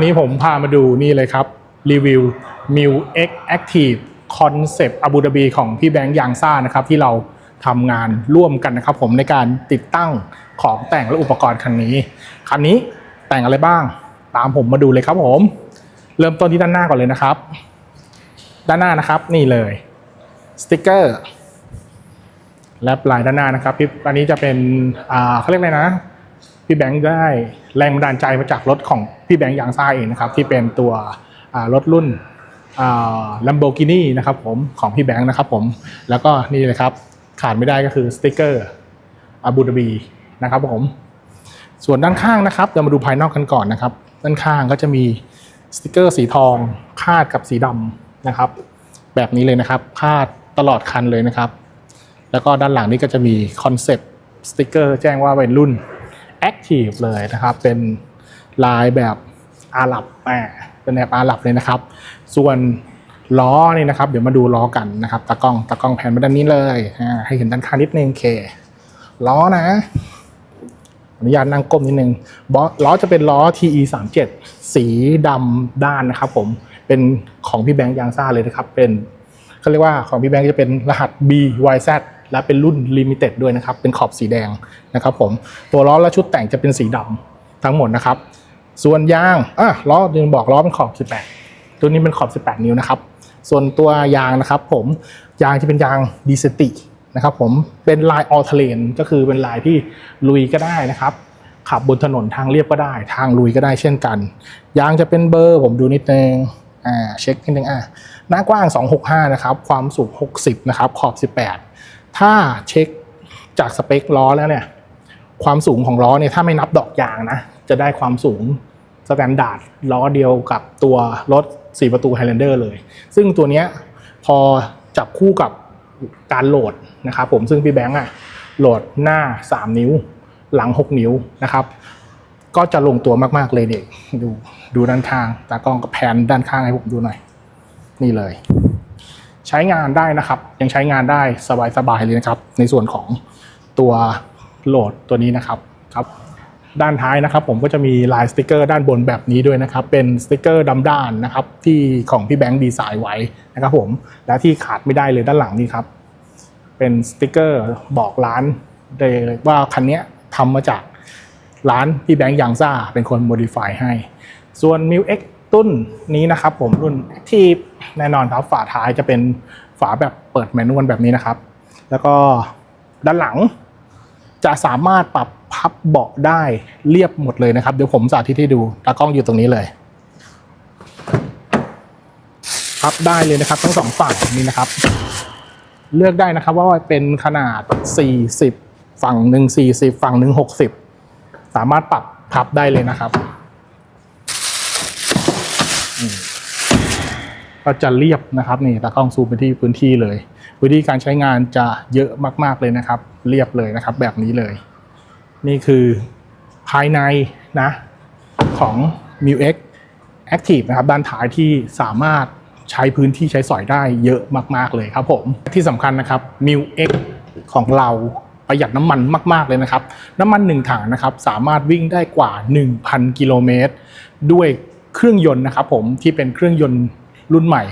วันนี้ผมพามาดูนี่เลยครับ รีวิว m i l X Active Concept Abu Dhabi ของพี่แบงค์ยางซ่านะครับ ที่เราทำงานร่วมกันนะครับ ผมในการติดตั้งของแต่งและอุปกรณ์คันนี้ คันนี้แต่งอะไรบ้าง ตามผมมาดูเลยครับผม เริ่มต้นที่ด้านหน้าก่อนเลยนะครับ ด้านหน้านะครับนี่เลยสติกเกอร์และปลายด้านหน้านะครับพี่อันนี้จะเป็นอ่าเขาเรียกอะไรนะ พี่แบงค์ได้แรงบันดาลใจมาจากรถของพี่แบงค์ยางซ่าเองนะครับที่เป็นตัวรถรุ่นลัมโบกินีนะครับผมของพี่แบงค์นะครับผมแล้วก็นี่เลยครับขาดไม่ได้ก็คือสติกเกอร์อาบูดาบีนะครับผมส่วนด้านข้างนะครับเรามาดูภายนอกกันก่อนนะครับ ด้านข้างก็จะมีสติกเกอร์สีทองคาดกับสีดำนะครับ แบบนี้เลยนะครับคาดตลอดคันเลยนะครับ แล้วก็ด้านหลังนี่ก็จะมีคอนเซปต์สติกเกอร์แจ้งว่าเป็นรุ่น Active เลยนะครับ เป็นลายแบบอาหรับแหมเป็นแบบอาหรับเลยนะครับ ส่วนล้อนี่นะครับ เดี๋ยวมาดูล้อกันนะครับตากล้องตากล้องแผ่นมาด้านนี้เลยให้เห็นด้านข้างนิดนึงเคล้อนะอนุญาตนั่งก้มนิดนึงล้อจะเป็นล้อ TE 3 7สีดำด้านนะครับผมเป็นของพี่แบงค์ยางซ่าเลยนะครับ เป็นเขาเรียกว่าของพี่แบงค์จะเป็นรหัส BYZ และเป็นรุ่น Limited ด้วยนะครับ เป็นขอบสีแดงนะครับผม ตัวล้อและชุดแต่งจะเป็นสีดำทั้งหมดนะครับ ส่วนยางอะล้อดึงบอกล้อเป็นขอบ 18 ตัวนี้เป็นขอบ 18 นิ้วนะครับ ส่วนตัวยางนะครับผม ยางที่เป็นยางดีเซตินะครับผม เป็นลายออเทเลนก็คือเป็นลายที่ลุยก็ได้นะครับ ขับบนถนนทางเรียบก็ได้ ทางลุยก็ได้เช่นกัน ยางจะเป็นเบอร์ผมดูนิดนึงอ่าเช็คนิดนึงอะหน้ากว้าง 265 นะครับ ความสูง 60 นะครับ ขอบ 18 ถ้าเช็คจากสเปคล้อแล้วเนี่ย ความสูงของล้อเนี่ยถ้าไม่นับดอกยางนะ จะได้ความสูงสแตนดาร์ดล้อเดียวกับตัวรถ 4 ประตู Highlander เลย ซึ่งตัวเนี้ยพอจับคู่กับการโหลดนะครับผมซึ่งพี่แบงค์อะโหลดหน้า 3 นิ้ว หลัง 6 นิ้วนะครับ ก็จะลงตัวมาก ๆ เลยเด็ก ดูดูด้านข้าง ตากล้องกับแผนด้านข้างให้ผมดูหน่อย นี่เลย ใช้งานได้นะครับ ยังใช้งานได้สบายๆเลยนะครับ ในส่วนของตัวโหลดตัวนี้นะครับครับ ด้านท้ายนะครับ ผมก็จะมีลายสติกเกอร์ด้านบนแบบนี้ด้วยนะครับ เป็นสติกเกอร์ดำด้านนะครับ ที่ของพี่แบงค์ดีไซน์ไว้นะครับ ผมและที่ขาดไม่ได้เลยด้านหลังนี่ครับ เป็นสติกเกอร์บอกร้านเลยว่าคันนี้ทำมาจากร้านพี่แบงค์ยางซ่าเป็นคนโมดิฟายให้ ส่วน m ิว X ตุ้นนี้นะครับผมรุ่นที่ แน่นอนครับ ฝาท้ายจะเป็นฝาแบบเปิดแมนนวลแบบนี้นะครับ แล้วก็ด้านหลังจะสามารถปรับพับเบาะได้เรียบหมดเลยนะครับ เดี๋ยวผมสาธิตให้ดูตากล้องอยู่ตรงนี้เลยพับได้เลยนะครับ ทั้งสองฝั่งนี้นะครับ เลือกได้นะครับว่าเป็นขนาด 40 ฝั่งหนึ่ง40 ฝั่งหนึ่ง60 สามารถปรับพับได้เลยนะครับอืม ก็จะเรียบนะครับนี่ตากล้องซูมไปที่พื้นที่เลยพื้นที่การใช้งานจะเยอะมากๆเลยนะครับ เรียบเลยนะครับ แบบนี้เลย นี่คือภายในนะของ m u X Active นะครับด้านท้ายที่สามารถใช้พื้นที่ใช้สอยได้เยอะมาก ๆเลยครับผมที่สำคัญนะครับ m u X ของเราประหยัดน้ำมันมาก ๆเลยนะครับ น้ำมัน 1 ถังนะครับสามารถวิ่งได้กว่า 1,000 กิโลเมตรด้วยเครื่องยนต์นะครับผมที่เป็นเครื่องยนต์ รุ่นใหม่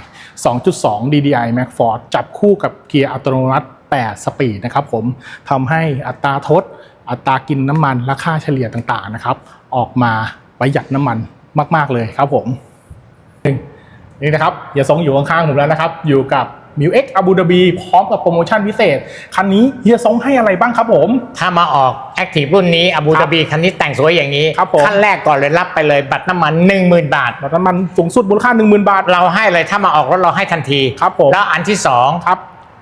2.2 DDI Max Force จับคู่กับเกียร์อัตโนมัติ 8 สปีดนะครับผมทำให้อัตราทด อัตรากินน้ำมันและค่าเฉลี่ยต่างๆนะครับ ออกมาประหยัดน้ำมันมาก ๆ เลยครับผมนี่นะครับอย่าทรงอยู่ข้างๆผมแล้วนะครับ อยู่กับ m ิว X Abu Dhabi พร้อมกับโปรโมชั่นพิเศษ คันนี้เฮียทรงให้อะไรบ้างครับผม ถ้ามาออกแอคทีฟรุ่นนี้อบูครัดาบบีคันนี้แต่งสวยอย่างนี้ครับผมขั้นแรกก่อนเลยรับไปเลยบัตรน้ำมัน 10,000 บาทแล้วน้ำมันสูงสุดมูลค่า 10,000 บาท เราให้เลยถ้ามาออกรถเราให้ทันทีครับผมแล้วอันที่สองครับ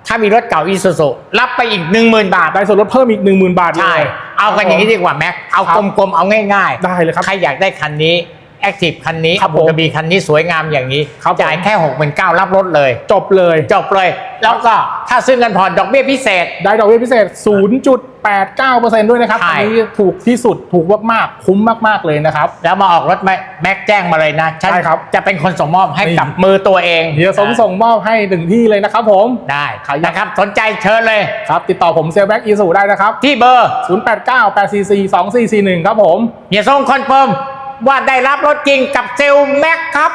ถ้ามีรถเก่าอีซูซุรับไปอีก 10,000 บาทได้ส่วนลดเพิ่มอีก 10,000 บาทเลยใช่เอากันอย่างนี้ดีกว่าแม็กเอาครับกลมๆเอาง่ายๆ ได้เลยครับใครอยากได้คันนี้ แอคทีฟคันนี้ครัอบบูดาบีคันนี้สวยงามอย่างนี้ครับผม จ่ายแค่69,000รับรถเลย จบเลย จบเลย แล้วก็ถ้าซื้อเงินผ่อนดอกเบี้ยพิเศษ ได้ดอกเบี้ยพิเศษ 0.89%ด้วยนะครับใช่ อันนี้ถูกที่สุดถูกมากๆคุ้มมากๆเลยนะครับ แล้วมาออกรถแม็กแม็กแจ้งมาเลยนะฉันใช่ครับจะเป็นคนส่งมอบให้นี่ กับมือตัวเองเฮียสมส่งมอบให้ถึงที่เลยนะครับผม ได้ใครอยาก นะครับสนใจเชิญเลย ครับ ติดต่อผมเซลแบ็กอีสูได้นะครับ ที่เบอร์089 844 2441 ครับผม เฮียส่งคอนเฟิร์ม ว่าได้รับรถจริงกับเซลแม็กครับ